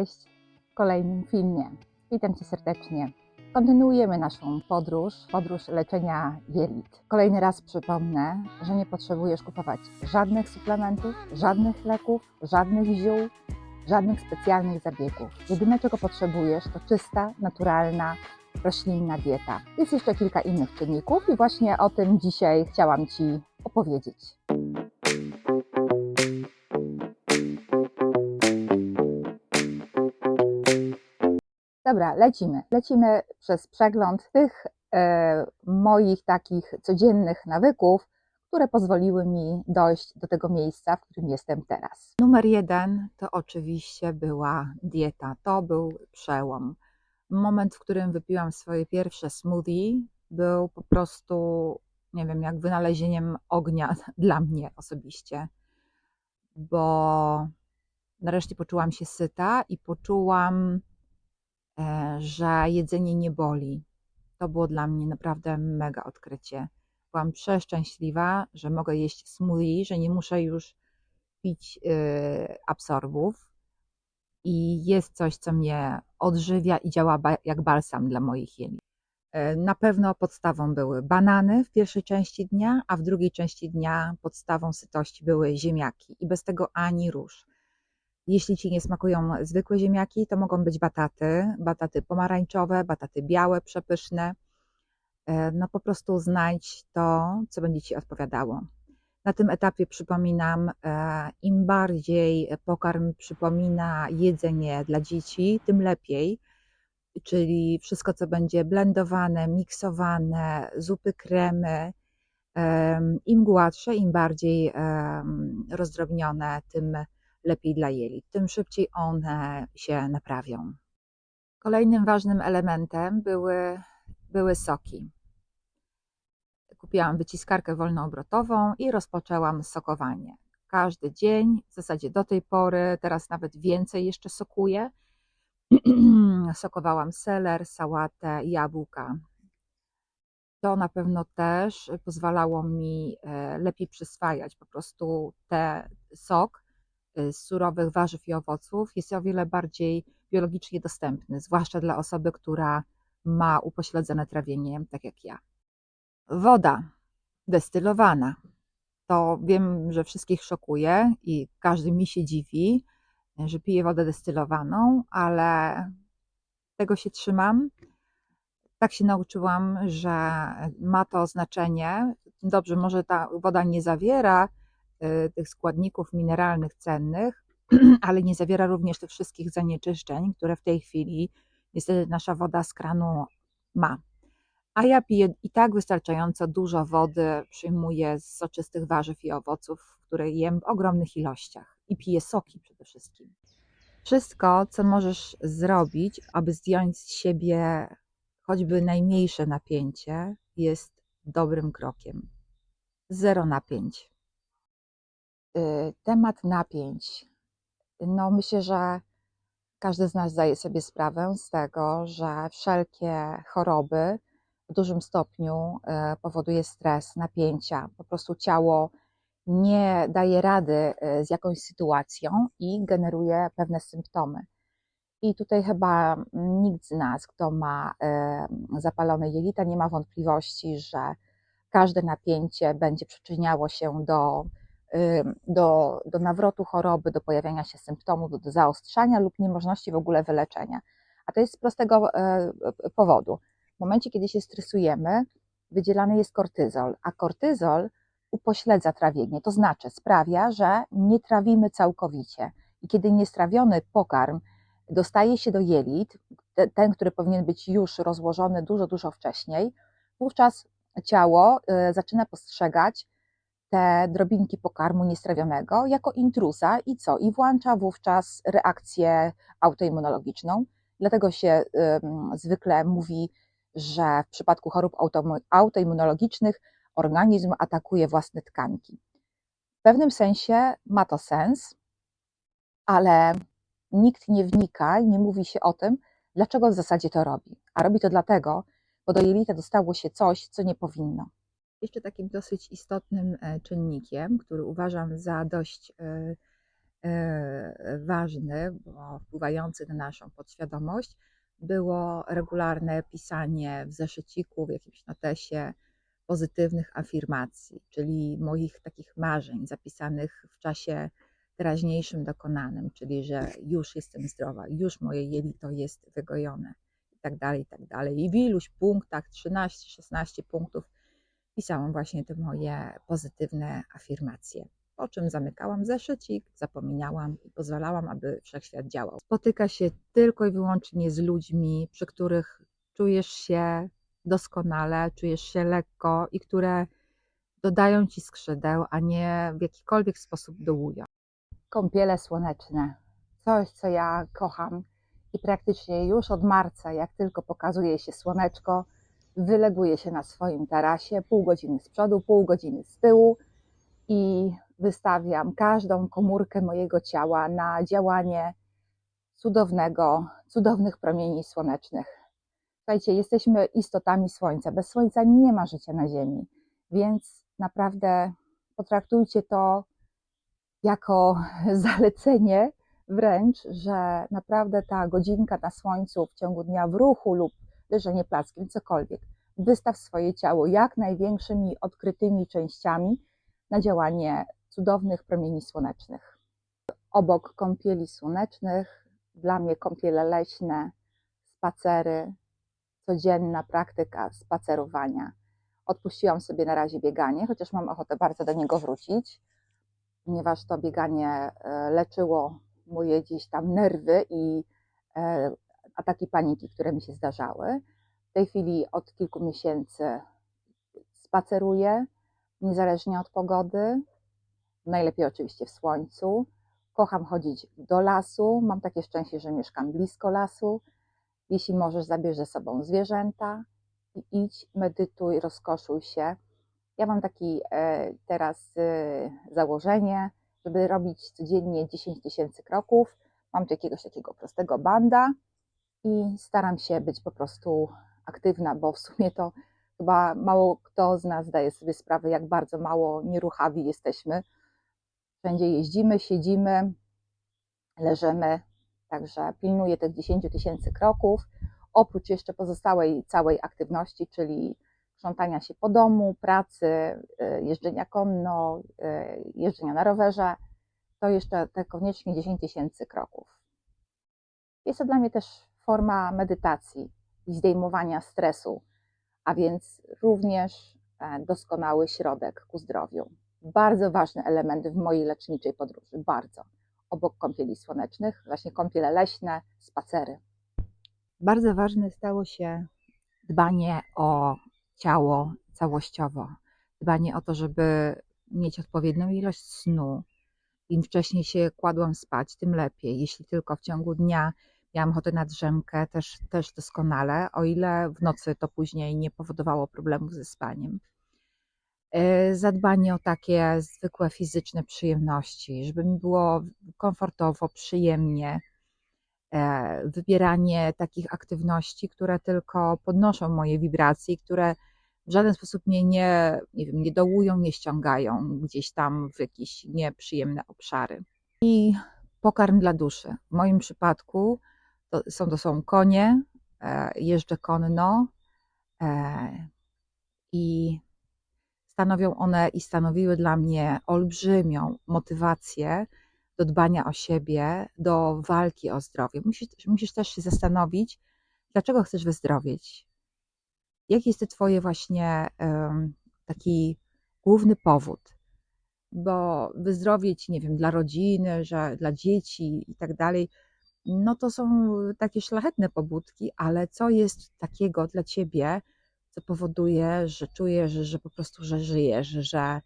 Cześć w kolejnym filmie. Witam Cię serdecznie. Kontynuujemy naszą podróż, podróż leczenia jelit. Kolejny raz przypomnę, że nie potrzebujesz kupować żadnych suplementów, żadnych leków, żadnych ziół, żadnych specjalnych zabiegów. Jedyne czego potrzebujesz to czysta, naturalna, roślinna dieta. Jest jeszcze kilka innych czynników i właśnie o tym dzisiaj chciałam Ci opowiedzieć. Dobra, lecimy. Lecimy przez przegląd tych e, moich takich codziennych nawyków, które pozwoliły mi dojść do tego miejsca, w którym jestem teraz. Numer jeden to oczywiście była dieta. To był przełom. Moment, w którym wypiłam swoje pierwsze smoothie, był po prostu, nie wiem, jak wynalezieniem ognia dla mnie osobiście, bo nareszcie poczułam się syta i poczułam, że jedzenie nie boli. To było dla mnie naprawdę mega odkrycie. Byłam przeszczęśliwa, że mogę jeść smoothie, że nie muszę już pić y, absorbów. I jest coś, co mnie odżywia i działa jak balsam dla moich jelit. E, Na pewno podstawą były banany w pierwszej części dnia, a w drugiej części dnia podstawą sytości były ziemniaki i bez tego ani rusz. Jeśli Ci nie smakują zwykłe ziemniaki, to mogą być bataty, bataty pomarańczowe, bataty białe, przepyszne. E, No po prostu znajdź to, co będzie Ci odpowiadało. Na tym etapie przypominam, e, im bardziej pokarm przypomina jedzenie dla dzieci, tym lepiej. Czyli wszystko, co będzie blendowane, miksowane, zupy, kremy. em, Im gładsze, im bardziej rozdrobnione, tym lepiej dla jelit, tym szybciej one się naprawią. Kolejnym ważnym elementem były, były soki. Kupiłam wyciskarkę wolnoobrotową i rozpoczęłam sokowanie. Każdy dzień, w zasadzie do tej pory, teraz nawet więcej jeszcze sokuję. Sokowałam seler, sałatę, jabłka. To na pewno też pozwalało mi e, lepiej przyswajać po prostu ten sok z surowych warzyw i owoców. Jest o wiele bardziej biologicznie dostępny, zwłaszcza dla osoby, która ma upośledzone trawienie, tak jak ja. Woda destylowana. To wiem, że wszystkich szokuje i każdy mi się dziwi, że piję wodę destylowaną, ale tego się trzymam. Tak się nauczyłam, że ma to znaczenie. Dobrze, może ta woda nie zawiera y, tych składników mineralnych cennych, ale nie zawiera również tych wszystkich zanieczyszczeń, które w tej chwili niestety nasza woda z kranu ma. A ja piję i tak wystarczająco dużo wody, przyjmuję z soczystych warzyw i owoców, które jem w ogromnych ilościach i piję soki przede wszystkim. Wszystko, co możesz zrobić, aby zdjąć z siebie choćby najmniejsze napięcie, jest dobrym krokiem. Zero napięć. Y, Temat napięć. No, myślę, że każdy z nas zdaje sobie sprawę z tego, że wszelkie choroby w dużym stopniu e, powoduje stres, napięcia. Po prostu ciało nie daje rady e, z jakąś sytuacją i generuje pewne symptomy. I tutaj chyba nikt z nas, kto ma zapalone jelita, nie ma wątpliwości, że każde napięcie będzie przyczyniało się do, y, do, do nawrotu choroby, do pojawiania się symptomów, do, do zaostrzania lub niemożności w ogóle wyleczenia. A to jest z prostego e, powodu. W momencie, kiedy się stresujemy, wydzielany jest kortyzol, a kortyzol upośledza trawienie, to znaczy sprawia, że nie trawimy całkowicie. I kiedy niestrawiony pokarm dostaje się do jelit, te- ten, który powinien być już rozłożony dużo, dużo wcześniej, wówczas ciało y, zaczyna postrzegać te drobinki pokarmu niestrawionego jako intruza i co? I włącza wówczas reakcję autoimmunologiczną. Dlatego się zwykle mówi, że w przypadku chorób autoimmunologicznych organizm atakuje własne tkanki. W pewnym sensie ma to sens, ale nikt nie wnika i nie mówi się o tym, dlaczego w zasadzie to robi. A robi to dlatego, bo do jelita dostało się coś, co nie powinno. Jeszcze takim dosyć istotnym e, czynnikiem, który uważam za dość e, e, ważny, bo wpływający na naszą podświadomość, było regularne pisanie w zeszyciku, w jakimś notesie pozytywnych afirmacji, czyli moich takich marzeń zapisanych w czasie teraźniejszym dokonanym, czyli że już jestem zdrowa, już moje jelito jest wygojone i tak dalej, i tak dalej. I w iluś punktach, 13-16 punktów, pisałam właśnie te moje pozytywne afirmacje. Po czym zamykałam zeszycik, zapominałam i pozwalałam, aby wszechświat działał. Spotyka się tylko i wyłącznie z ludźmi, przy których czujesz się doskonale, czujesz się lekko i które dodają ci skrzydeł, a nie w jakikolwiek sposób dołują. kąpiele słoneczne. Coś, co ja kocham i praktycznie już od marca, jak tylko pokazuje się słoneczko, wyleguję się na swoim tarasie, pół godziny z przodu, pół godziny z tyłu i wystawiam każdą komórkę mojego ciała na działanie cudownego, cudownych promieni słonecznych. Słuchajcie, jesteśmy istotami słońca. Bez słońca nie ma życia na Ziemi, więc naprawdę potraktujcie to jako zalecenie wręcz, że naprawdę ta godzinka na słońcu w ciągu dnia w ruchu lub leżenie plackiem, cokolwiek, wystaw swoje ciało jak największymi odkrytymi częściami na działanie cudownych promieni słonecznych. Obok kąpieli słonecznych, dla mnie kąpiele leśne, spacery, codzienna praktyka spacerowania. Odpuściłam sobie na razie bieganie, chociaż mam ochotę bardzo do niego wrócić ponieważ to bieganie e, leczyło moje gdzieś tam nerwy i e, ataki paniki, które mi się zdarzały. W tej chwili od kilku miesięcy spaceruję, niezależnie od pogody. Najlepiej oczywiście w słońcu. Kocham chodzić do lasu. Mam takie szczęście, że mieszkam blisko lasu. Jeśli możesz, zabierz ze sobą zwierzęta i idź, medytuj, rozkoszuj się. Ja mam taki e, teraz e, założenie, żeby robić codziennie 10 tysięcy kroków. Mam tu jakiegoś takiego prostego banda i staram się być po prostu aktywna, bo w sumie to chyba mało kto z nas zdaje sobie sprawę, jak bardzo mało nieruchawi jesteśmy. Wszędzie jeździmy, siedzimy, leżymy, także pilnuję tych 10 tysięcy kroków, oprócz jeszcze pozostałej całej aktywności, czyli sprzątania się po domu, pracy, y, jeżdżenia konno, y, jeżdżenia na rowerze, to jeszcze te koniecznie 10 tysięcy kroków. Jest to dla mnie też forma medytacji i zdejmowania stresu, a więc również e, doskonały środek ku zdrowiu. Bardzo ważny element w mojej leczniczej podróży, bardzo. Obok kąpieli słonecznych, właśnie kąpiele leśne, spacery. Bardzo ważne stało się dbanie o ciało całościowo. Dbanie o to, żeby mieć odpowiednią ilość snu. Im wcześniej się kładłam spać, tym lepiej. Jeśli tylko w ciągu dnia miałam ochotę na drzemkę, też, też doskonale, o ile w nocy to później nie powodowało problemów ze spaniem. E, zadbanie o takie zwykłe fizyczne przyjemności, żeby mi było komfortowo, przyjemnie, e, wybieranie takich aktywności, które tylko podnoszą moje wibracje, które w żaden sposób mnie nie, nie, wiem, nie dołują, nie ściągają gdzieś tam w jakieś nieprzyjemne obszary. I pokarm dla duszy. W moim przypadku to są, to są konie, e, jeżdżę konno e, i stanowią one i stanowiły dla mnie olbrzymią motywację do dbania o siebie, do walki o zdrowie. Musisz, musisz też się zastanowić, dlaczego chcesz wyzdrowieć, Jaki jest Twoje właśnie taki główny powód? Bo wyzdrowieć, nie wiem, dla rodziny, że dla dzieci i tak dalej, no to są takie szlachetne pobudki, ale co jest takiego dla Ciebie, co powoduje, że czujesz, że po prostu, że żyjesz, że,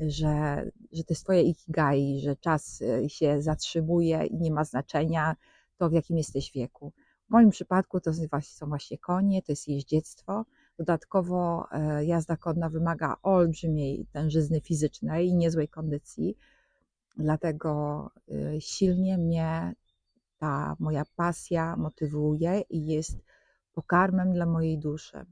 że, że to jest Twoje ikigai, że czas y, się zatrzymuje i nie ma znaczenia to, w jakim jesteś wieku. W moim przypadku to są właśnie konie, to jest jeździectwo, Dodatkowo e, jazda konna wymaga olbrzymiej tężyzny fizycznej i niezłej kondycji, dlatego e, silnie mnie ta moja pasja motywuje i jest pokarmem dla mojej duszy.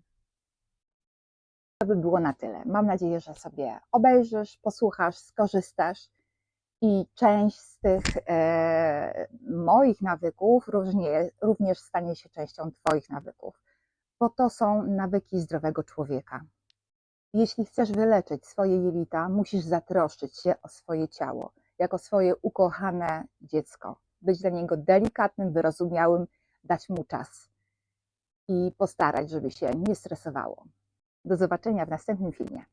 To by było na tyle. Mam nadzieję, że sobie obejrzysz, posłuchasz, skorzystasz I część z tych e, moich nawyków różnie, również stanie się częścią Twoich nawyków, bo to są nawyki zdrowego człowieka. Jeśli chcesz wyleczyć swoje jelita, musisz zatroszczyć się o swoje ciało, jako swoje ukochane dziecko. Być dla niego delikatnym, wyrozumiałym, dać mu czas i postarać, żeby się nie stresowało. Do zobaczenia w następnym filmie.